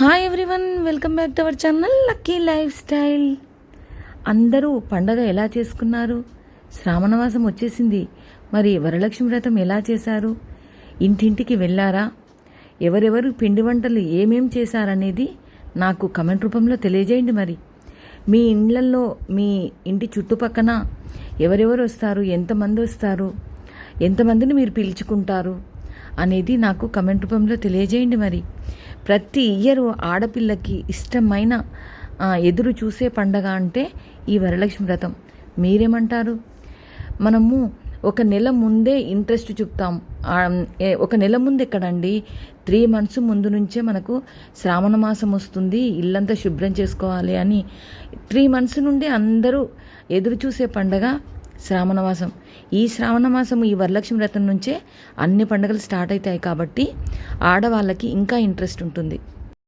Hi everyone welcome back to our channel lucky lifestyle అందరూ పండగ ఎలా చేసుకున్నారు? శ్రావణమాసం వచ్చేసింది. మరి వరలక్ష్మి వ్రతం ఎలా చేశారు? ఇంటింటికి వెళ్ళారా? ఎవరెవరు పిండి వంటలు ఏమేం చేశారనేది నాకు కమెంట్ రూపంలో తెలియజేయండి మరి. మీ ఇండ్లల్లో మీ ఇంటి చుట్టుపక్కన ఎవరెవరు వస్తారు? ఎంతమంది వస్తారు? ఎంతమందిని మీరు పిలుచుకుంటారు? అనేది నాకు కమెంట్ రూపంలో తెలియజేయండి మరి. ప్రతి ఇయర్ ఆడపిల్లకి ఇష్టమైన ఎదురు చూసే పండగ అంటే ఈ వరలక్ష్మి వ్రతం. మీరేమంటారు? మనము ఒక నెల ముందే ఇంట్రెస్ట్ చూపుతాం. ఒక నెల ముందు ఎక్కడండి? త్రీ మంత్స్ ముందు నుంచే మనకు శ్రావణ మాసం వస్తుంది. ఇల్లంతా శుభ్రం చేసుకోవాలి అని. త్రీ మంత్స్ నుండి అందరూ ఎదురు చూసే పండగ శ్రావణమాసం. ఈ శ్రావణమాసం ఈ వరలక్ష్మి వ్రతం నుంచే అన్ని పండుగలు స్టార్ట్ అవుతాయి కాబట్టి ఆడవాళ్ళకి ఇంకా ఇంట్రెస్ట్ ఉంటుంది.